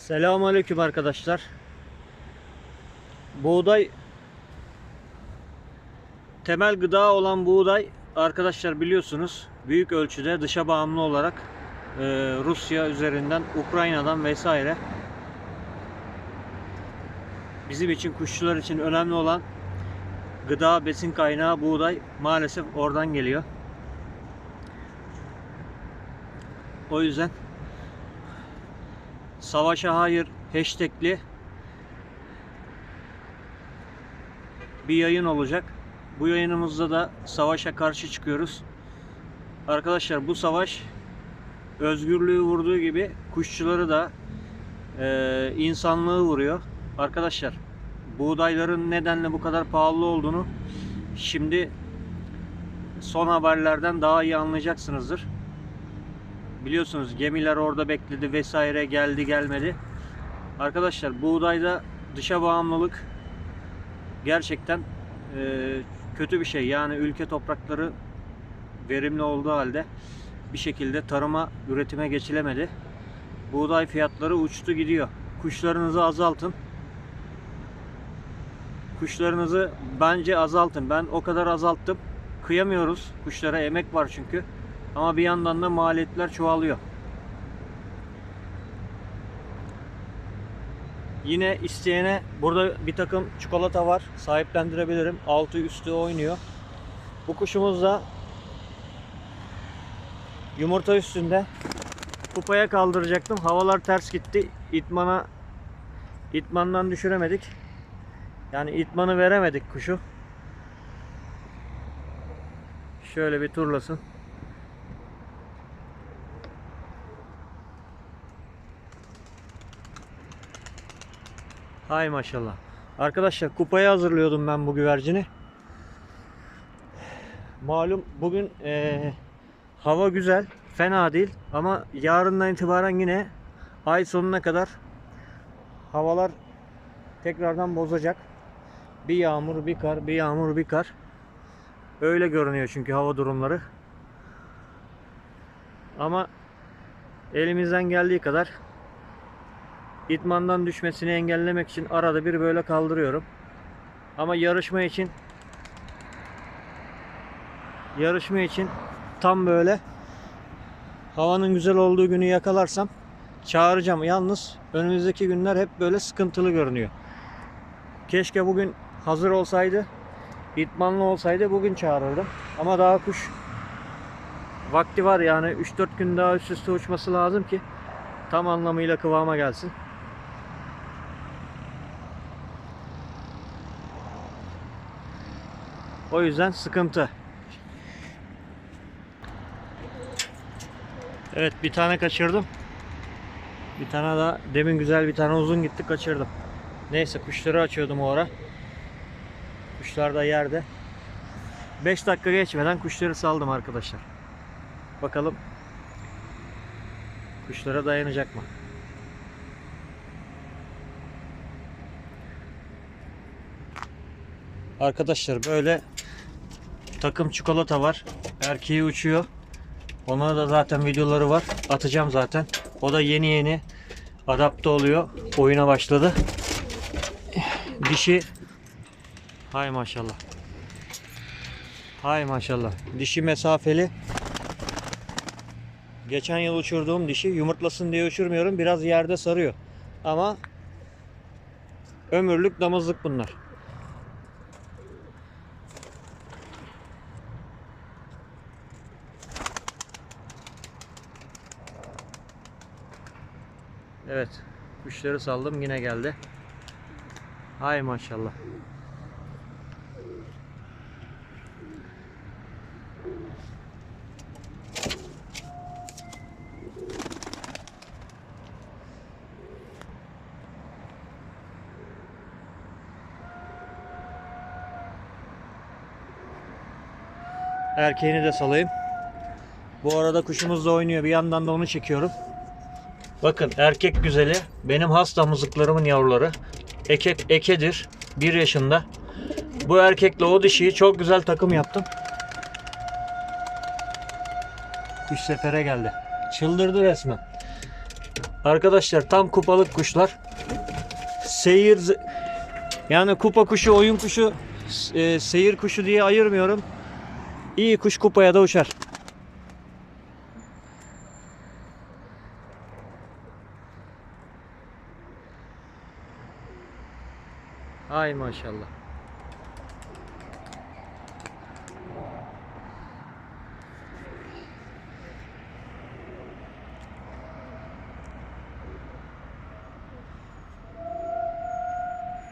Selamünaleyküm arkadaşlar. Buğday temel gıda olan buğday arkadaşlar biliyorsunuz büyük ölçüde dışa bağımlı olarak e, Rusya üzerinden Ukrayna'dan vesaire bizim için kuşçular için önemli olan gıda besin kaynağı buğday maalesef oradan geliyor. O yüzden Savaşa Hayır hashtagli bir yayın olacak. Bu yayınımızda da savaşa karşı çıkıyoruz. Arkadaşlar bu savaş özgürlüğü vurduğu gibi kuşçuları da e, insanlığı vuruyor. Arkadaşlar buğdayların nedenle bu kadar pahalı olduğunu şimdi son haberlerden daha iyi anlayacaksınızdır. Biliyorsunuz gemiler orada bekledi vesaire geldi gelmedi. Arkadaşlar buğdayda dışa bağımlılık gerçekten e, kötü bir şey. Yani ülke toprakları verimli olduğu halde bir şekilde tarıma, üretime geçilemedi. Buğday fiyatları uçtu gidiyor. Kuşlarınızı azaltın. Kuşlarınızı bence azaltın. Ben o kadar azalttım. Kıyamıyoruz. Kuşlara emek var çünkü. Ama bir yandan da maliyetler çoğalıyor. Yine isteyene burada bir takım çikolata var. Sahiplendirebilirim. Altı üstü oynuyor. Bu kuşumuz da yumurta üstünde. Kupaya kaldıracaktım. Havalar ters gitti. İtmana itmandan düşüremedik. Yani itmanı veremedik kuşu. Şöyle bir turlasın. Hay maşallah. Arkadaşlar kupaya hazırlıyordum ben bu güvercini. Malum bugün eee, hava güzel, fena değil ama yarından itibaren yine ay sonuna kadar havalar tekrardan bozacak. Bir yağmur, bir kar, bir yağmur, bir kar. Öyle görünüyor çünkü hava durumları. Ama elimizden geldiği kadar İtmandan düşmesini engellemek için arada bir böyle kaldırıyorum. Ama yarışma için yarışma için tam böyle havanın güzel olduğu günü yakalarsam çağıracağım. Yalnız önümüzdeki günler hep böyle sıkıntılı görünüyor. Keşke bugün hazır olsaydı, itmanlı olsaydı bugün çağırırdım. Ama daha kuş vakti var yani 3-4 gün daha üst üste uçması lazım ki tam anlamıyla kıvama gelsin. O yüzden sıkıntı. Evet bir tane kaçırdım. Bir tane daha demin güzel bir tane uzun gitti kaçırdım. Neyse kuşları açıyordum o ara. Kuşlar da yerde. 5 dakika geçmeden kuşları saldım arkadaşlar. Bakalım kuşlara dayanacak mı? Arkadaşlar böyle takım çikolata var. Erkeği uçuyor. Ona da zaten videoları var. Atacağım zaten. O da yeni yeni adapte oluyor. Oyuna başladı. Dişi Hay maşallah. Hay maşallah. Dişi mesafeli. Geçen yıl uçurduğum dişi yumurtlasın diye uçurmuyorum. Biraz yerde sarıyor. Ama ömürlük damızlık bunlar. Evet. Kuşları saldım yine geldi. Hay maşallah. Erkeğini de salayım. Bu arada kuşumuz da oynuyor. Bir yandan da onu çekiyorum. Bakın erkek güzeli benim has damızlıklarımın yavruları. Eke, ekedir. 1 yaşında. Bu erkekle o dişiyi çok güzel takım yaptım. Kuş sefere geldi. Çıldırdı resmen. Arkadaşlar tam kupalık kuşlar. Seyir yani kupa kuşu, oyun kuşu, e, seyir kuşu diye ayırmıyorum. İyi kuş kupaya da uçar. Ay maşallah.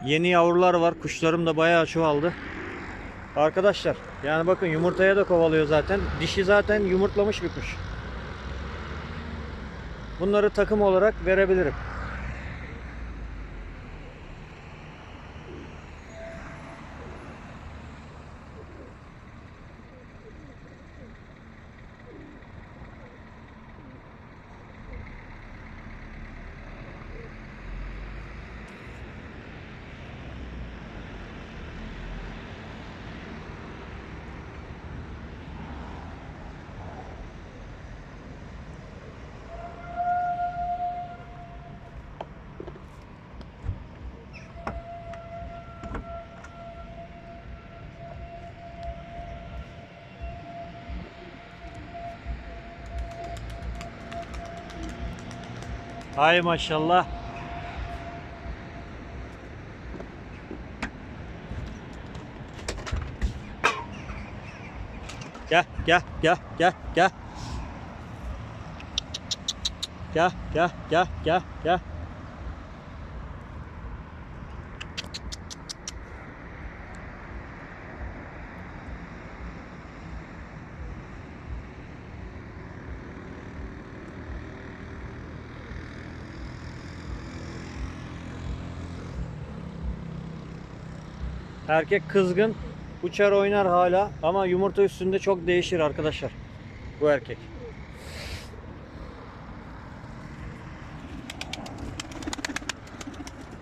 Yeni yavrular var. Kuşlarım da bayağı çoğaldı. Arkadaşlar yani bakın yumurtaya da kovalıyor zaten. Dişi zaten yumurtlamış bir kuş. Bunları takım olarak verebilirim. Hay maşallah. Gel gel gel gel gel. Gel gel gel gel gel. Erkek kızgın, uçar oynar hala ama yumurta üstünde çok değişir arkadaşlar. Bu erkek.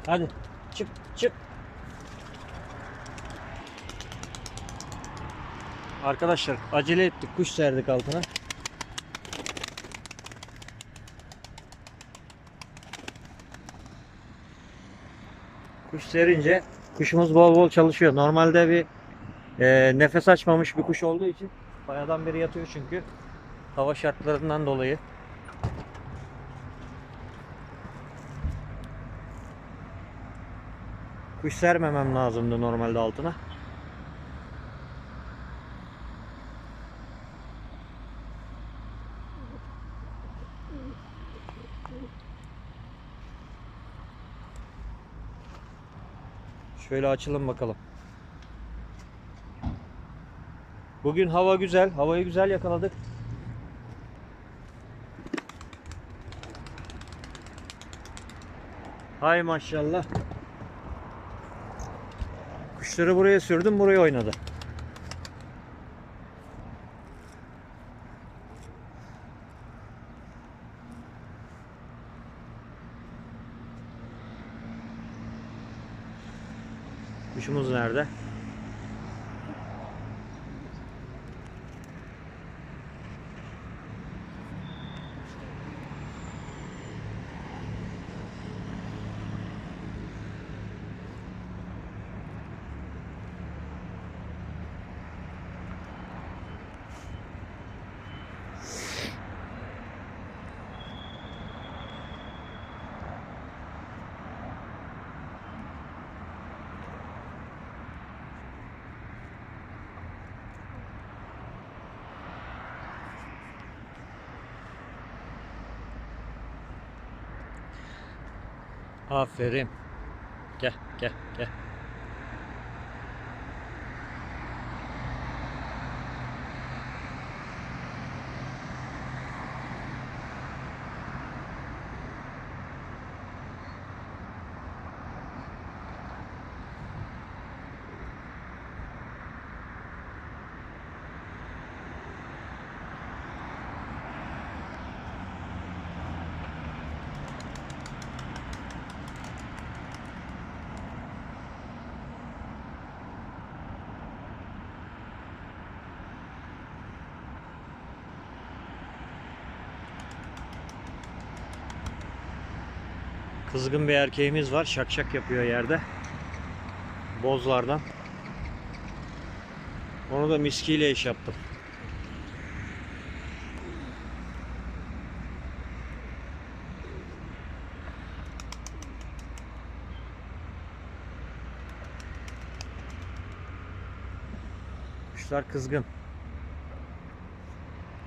Hadi çık çık. Arkadaşlar acele ettik kuş serdik altına. Kuş serince kuşumuz bol bol çalışıyor. Normalde bir e, nefes açmamış bir kuş olduğu için bayağıdan beri yatıyor çünkü hava şartlarından dolayı. Kuş sermemem lazımdı normalde altına. Şöyle açalım bakalım. Bugün hava güzel. Havayı güzel yakaladık. Hay maşallah. Kuşları buraya sürdüm, buraya oynadı. Kuşumuz nerede? Aferin. Gel, gel, gel. Kızgın bir erkeğimiz var. Şak şak yapıyor yerde. Bozlardan. Onu da miskiyle iş yaptım. Kuşlar kızgın.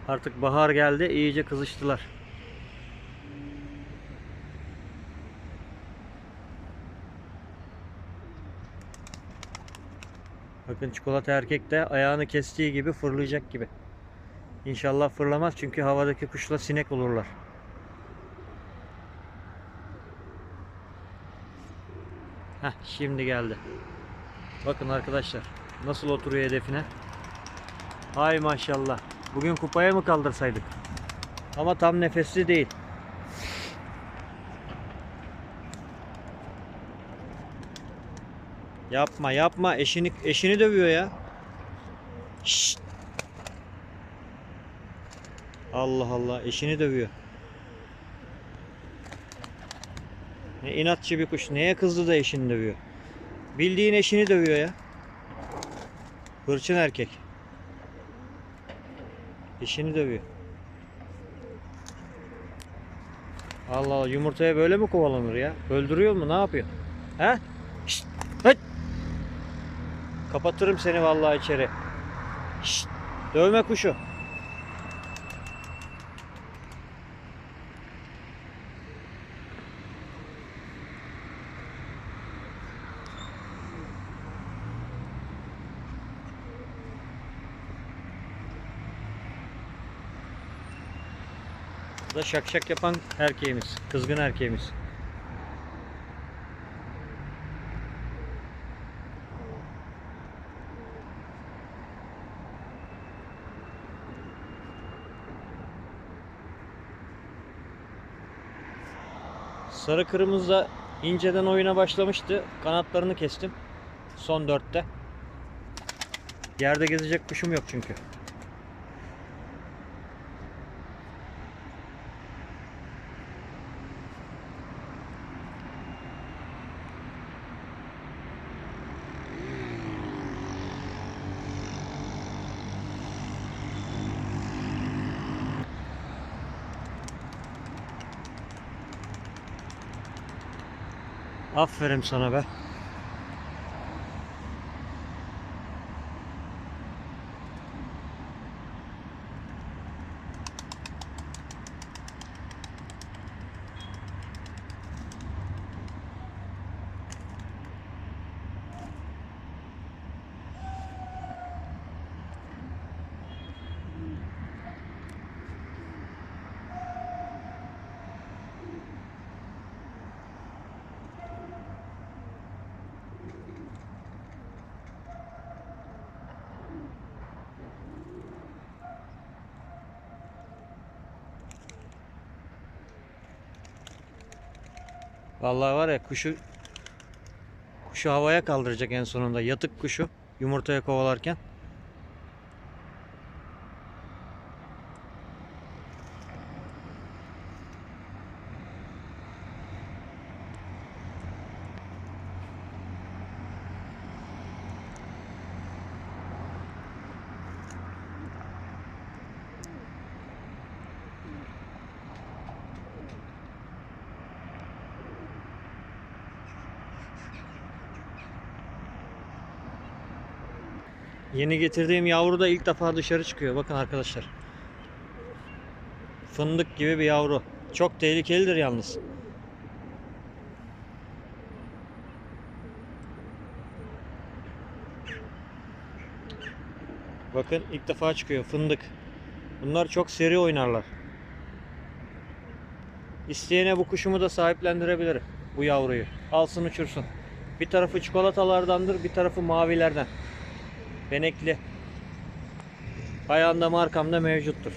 Artık bahar geldi, iyice kızıştılar. Bakın çikolata erkek de ayağını kestiği gibi fırlayacak gibi. İnşallah fırlamaz çünkü havadaki kuşla sinek olurlar. Heh, şimdi geldi. Bakın arkadaşlar nasıl oturuyor hedefine. Hay maşallah. Bugün kupaya mı kaldırsaydık? Ama tam nefesli değil. Yapma yapma eşini eşini dövüyor ya. Şşt. Allah Allah eşini dövüyor. Ne inatçı bir kuş. Neye kızdı da eşini dövüyor? Bildiğin eşini dövüyor ya. Hırçın erkek. Eşini dövüyor. Allah Allah yumurtaya böyle mi kovalanır ya? Öldürüyor mu? Ne yapıyor? He? Kapatırım seni vallahi içeri. Şşt! Dövme kuşu. Da şak şak yapan erkeğimiz. Kızgın erkeğimiz. Sarı kırmızı da inceden oyuna başlamıştı. Kanatlarını kestim. Son dörtte. Yerde gezecek kuşum yok çünkü. Aferin sana be. Vallahi var ya kuşu kuşu havaya kaldıracak en sonunda. Yatık kuşu yumurtaya kovalarken. Yeni getirdiğim yavru da ilk defa dışarı çıkıyor. Bakın arkadaşlar. Fındık gibi bir yavru. Çok tehlikelidir yalnız. Bakın ilk defa çıkıyor fındık. Bunlar çok seri oynarlar. İsteyene bu kuşumu da sahiplendirebilir. Bu yavruyu. Alsın uçursun. Bir tarafı çikolatalardandır, bir tarafı mavilerden. Benekli. Ayağında markamda mevcuttur.